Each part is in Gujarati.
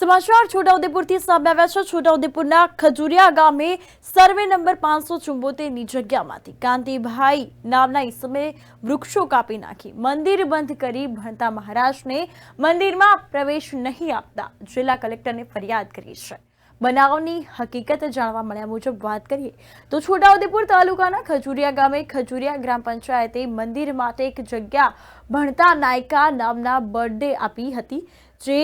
સમાચાર છોટાઉદેપુરથી સામે છે. છોટાઉદેપુરના ખજુરિયા ગામે સર્વે નંબર પાંચસો ચુંબોતેરની જગ્યામાંથી કાંતિભાઈ નામના ઈસમે વૃક્ષો કાપી નાખી. મંદિર બંધ કરી ભણતા મહારાજને મંદિરમાં પ્રવેશ નહીં આપતા જિલ્લા કલેક્ટરને ફરિયાદ કરી છે. બનાવની હકીકત જાણવા મળ્યા મુજબ વાત કરીએ તો છોટાઉદેપુર તાલુકાના ખજુરિયા ગામે ખજુરિયા ગ્રામ પંચાયતે મંદિર માટે એક જગ્યા ભણતા નાયકા નામના બર્થડે આપી હતી, જે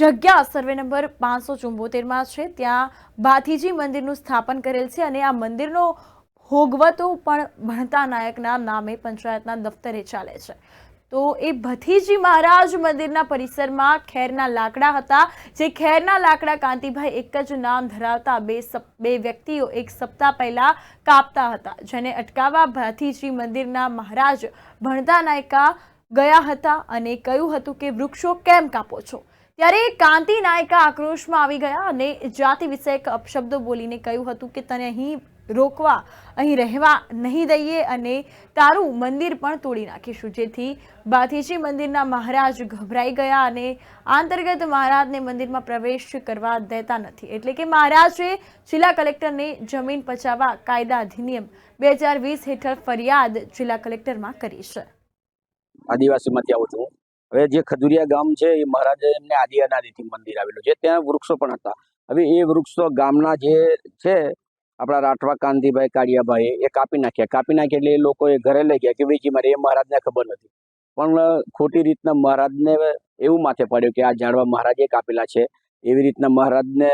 જગ્યા સર્વે નંબર પાંચસો ચુંબોતેરમાં છે. ત્યાં ભાથીજી મંદિરનું સ્થાપન કરેલ છે અને આ મંદિરનો ભોગવતો પણ ભણતા નાયકના નામે પંચાયતના દફતરે ચાલે છે. તો એ ભથીજી મહારાજ મંદિરના પરિસરમાં ખેરના લાકડા હતા. જે ખેરના લાકડા કાંતિભાઈ એક જ નામ ધરાવતા બે બે વ્યક્તિઓ એક સપ્તાહ પહેલા કાપતા હતા. જેને અટકાવવા ભાથીજી મંદિરના મહારાજ ભણતા નાયકા ગયા હતા અને કહ્યું હતું કે, વૃક્ષો કેમ કાપો છો? ત્યારે કાંતિ નાયકા આક્રોશમાં આવી ગયા અને જાતિ વિષયક અપશબ્દો બોલીને કહ્યું હતું કે તને અહીં રોકવા, અહીં રહેવા નહીં દઈએ અને તારું મંદિર પણ તોડી નાખીશું. જેથી બાથીજી મંદિરના મહારાજ ગભરાઈ ગયા અને અંતર્ગત મહારાજને મંદિરમાં પ્રવેશ કરવા દેતા નથી. એટલે કે મહારાજે જિલ્લા કલેક્ટરને જમીન પચાવવા કાયદા અધિનિયમ બે હજાર વીસ હેઠળ ફરિયાદ જિલ્લા કલેક્ટરમાં કરી છે. આદિવાસીમાંથી આવું છું. હવે જે ખજુરિયા ગામ છે, એ મહારાજે એમને આદિ અનાદિથી મંદિર આવેલું છે. ત્યાં વૃક્ષો પણ હતા. હવે એ વૃક્ષો ગામના જે છે, આપણા રાઠવા કાંતિભાઈ, કાળિયાભાઈ, એ કાપી નાખ્યા. કાપી નાખ્યા એટલે એ લોકો એ ઘરે લઈ ગયા કે વેચી મારે. એ મહારાજને ખબર નથી. પણ ખોટી રીતના મહારાજને એવું માથે પડ્યું કે આ ઝાડવા મહારાજે કાપેલા છે. એવી રીતના મહારાજને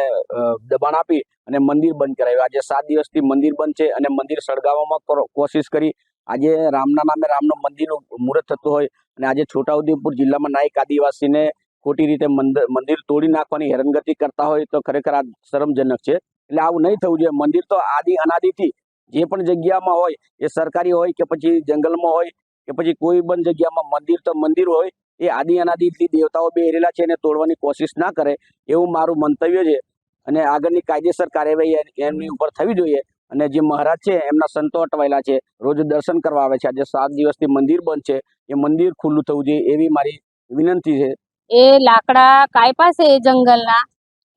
દબાણ આપી અને મંદિર બંધ કરાવ્યું આજે સાત દિવસથી મંદિર બંધ છે અને મંદિર સળગાવવામાં કોશિશ કરી આજે રામના નામે રામનું મંદિરનું મુહૂર્ત થતું હોય અને આજે છોટાઉદેપુર જિલ્લામાં નાયક આદિવાસીને ખોટી રીતે મંદ- મંદિર તોડી નાખવાની હેરાનગતિ કરતા હોય તો ખરેખર આ શરમજનક છે. એટલે આવું નહીં થવું જોઈએ. મંદિર તો આદિ અનાદિથી જે પણ જગ્યામાં હોય, એ સરકારી હોય કે પછી જંગલમાં હોય કે પછી કોઈ પણ જગ્યામાં મંદિર તો મંદિર હોય, એ આદિ અનાદિથી દેવતાઓ બેરેલા છે એને તોડવાની કોશિશ ના કરે એવું મારું મંતવ્ય છે. અને આગળની કાયદેસર કાર્યવાહી એમની ઉપર થવી જોઈએ. અને જે મહારાજ છે, એમના સંતો અટવાયેલા છે. રોજ દર્શન કરવા આવે છે. આજે સાત દિવસથી મંદિર બંધ છે. એ મંદિર ખુલ્લું થવું જોઈએ એવી મારી વિનંતી છે. એ લાકડા કાપ્યા છે એ જંગલના?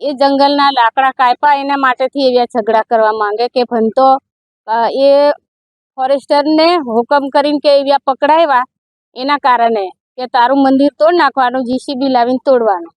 એ જંગલના લાકડા કાપ્યા એના માટેથી એવા ઝઘડા કરવા માંગે કે ભંતો એ ફોરેસ્ટરને હુકમ કરીને કે એવા પકડાવ્યા એના કારણે કે તારું મંદિર તોડ નાખવાનું, જીસીબી લાવીને તોડવાનું.